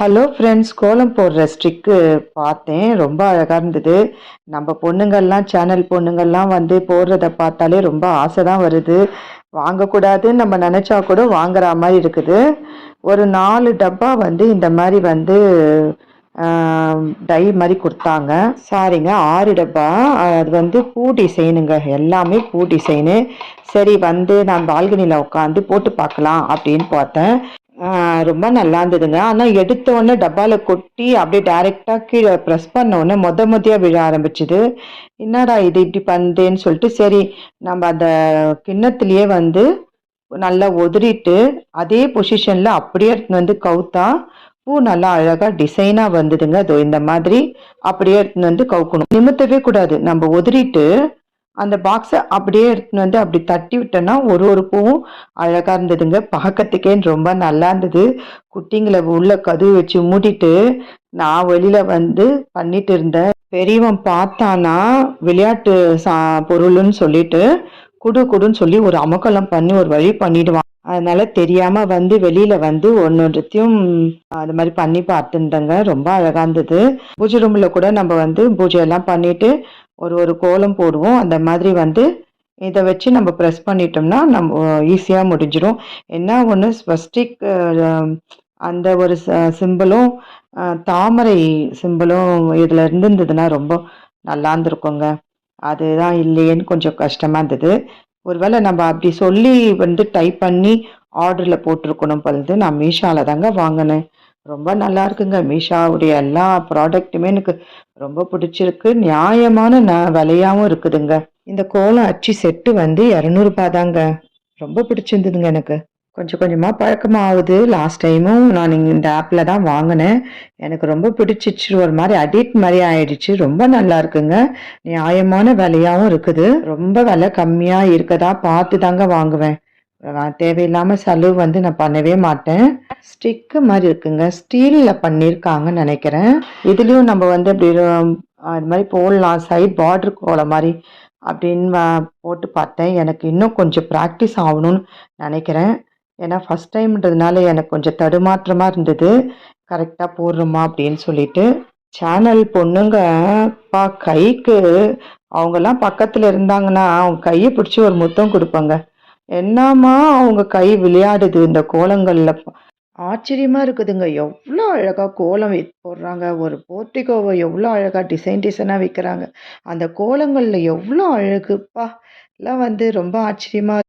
Hello friends கோலம் போடுற strict பார்த்தேன். ரொம்ப அழகாக இருந்தது. நம்ம பொண்ணுங்கள்லாம் சேனல் பொண்ணுங்கள்லாம் வந்து போடுறத பார்த்தாலே ரொம்ப ஆசை தான் வருது. வாங்கக்கூடாதுன்னு நம்ம நினச்சா கூட வாங்குற மாதிரி இருக்குது. ஒரு நாலு டப்பா வந்து இந்த மாதிரி வந்து டை மாதிரி கொடுத்தாங்க. சாரிங்க ஆறு டப்பா. அது வந்து பூ டிசைனுங்க எல்லாமே பூ டிசைனு சரி வந்து நான் பால்கனியில் உட்காந்து போட்டு பார்க்கலாம் அப்படின்னு பார்த்தேன். ரொம்ப நல்லா இருந்ததுங்க. ஆனால் எடுத்த உடனே டப்பாவில் கொட்டி அப்படியே டைரெக்டாக கீழே ப்ரெஸ் பண்ண உடனே மொத மொதையாக விழ ஆரம்பிச்சுது. என்னடா இது இப்படி பண்ணுதேன்னு சொல்லிட்டு சரி நம்ம அந்த கிண்ணத்துலேயே வந்து நல்லா உதறிட்டு அதே பொசிஷனில் அப்படியே எடுத்துன்னு வந்து கவுத்தா பூ நல்லா அழகாக டிசைனாக வந்ததுங்க. அதோ இந்த மாதிரி அப்படியே எடுத்துன்னு வந்து கவுக்கணும். நிமித்தவே கூடாது. நம்ம உதறிட்டு அந்த பாக்ஸை அப்படியே எடுத்துன்னு வந்து அப்படி தட்டி விட்டோன்னா ஒரு ஒரு பூவும் அழகாக இருந்ததுங்க. பார்க்கறதுக்கே ரொம்ப நல்லா இருந்தது. குட்டிங்களை உள்ள கதவு வச்சு மூடிட்டு நான் வெளியில் வந்து பண்ணிட்டு இருந்தேன். பெரியவன் பார்த்தானா விளையாட்டு சா பொருள்னு சொல்லிட்டு குடு குடுன்னு சொல்லி ஒரு அமக்கலம் பண்ணி ஒரு வழி பண்ணிடுவான். அதனால தெரியாம வந்து வெளியில வந்து ஒன்னொன்றத்தையும் அது மாதிரி பண்ணி பார்த்துருந்தேங்க. ரொம்ப அழகா இருந்தது. பூஜை ரூம்ல கூட நம்ம வந்து பூஜை எல்லாம் பண்ணிட்டு ஒரு ஒரு கோலம் போடுவோம். அந்த மாதிரி வந்து இதை வச்சு நம்ம ப்ரெஸ் பண்ணிட்டோம்னா நம்ம ஈஸியாக முடிஞ்சிடும் என்ன ஒன்று ஸ்வஸ்டிக் அந்த ஒரு சிம்பிளும் தாமரை சிம்பிளும் இதில் இருந்திருந்ததுன்னா ரொம்ப நல்லா இருந்திருக்குங்க. அதுதான் இல்லையேன்னு கொஞ்சம் கஷ்டமாக இருந்தது. ஒருவேளை நம்ம அப்படி சொல்லி வந்து டைப் பண்ணி ஆர்டரில் போட்டிருக்கணும் பொழுது நான் மீஷாவில் தாங்க வாங்கினேன். ரொம்ப நல்லா இருக்குங்க. மீஷாவுடைய எல்லா ப்ராடக்ட்டுமே எனக்கு ரொம்ப பிடிச்சிருக்கு. நியாயமான ந விலையாகவும் இருக்குதுங்க. இந்த கோலம் அச்சு செட்டு வந்து இரநூறுபா தாங்க. ரொம்ப பிடிச்சிருந்ததுங்க எனக்கு. கொஞ்சம் கொஞ்சமாக பழக்கமாகுது. லாஸ்ட் டைமும் நான் இந்த ஆப்பில் தான் வாங்கினேன். எனக்கு ரொம்ப பிடிச்சிச்சு. ஒரு மாதிரி அடிக்ட் மாதிரி ஆயிடுச்சு. ரொம்ப நல்லா இருக்குங்க. நியாயமான விலையாகவும் இருக்குது. ரொம்ப விலை கம்மியாக இருக்கதா பார்த்து தாங்க வாங்குவேன். தேவையில்லாமல் செலவு வந்து நான் பண்ணவே மாட்டேன். ஸ்டிக்கு மாதிரி இருக்குங்க. ஸ்டீலில் பண்ணியிருக்காங்கன்னு நினைக்கிறேன். இதுலேயும் நம்ம வந்து அப்படி இது அது மாதிரி போடலாம். சைட் பார்டர் கோலம் மாதிரி அப்படின்னு போட்டு பார்த்தேன். எனக்கு இன்னும் கொஞ்சம் ப்ராக்டிஸ் ஆகணும்னு நினைக்கிறேன். ஏன்னா ஃபஸ்ட் டைம்ன்றதுனால எனக்கு கொஞ்சம் தடுமாற்றமாக இருந்தது. கரெக்டாக போடுறோமா அப்படின்னு சொல்லிட்டு. சேனல் பொண்ணுங்க பா கைக்கு அவங்கெல்லாம் பக்கத்தில் இருந்தாங்கன்னா அவங்க கையை பிடிச்சி ஒரு முத்தம் கொடுப்பாங்க. என்னம்மா அவங்க கை விளையாடுது. இந்த கோலங்களில் ஆச்சரியமாக இருக்குதுங்க. எவ்வளோ அழகாக கோலம் போடுறாங்க. ஒரு போர்ட்டிகோவை எவ்வளோ அழகாக டிசைன் டிசைனாக விற்கிறாங்க அந்த கோலங்களில் எவ்வளோ அழகுப்பா. எல்லாம் வந்து ரொம்ப ஆச்சரியமாக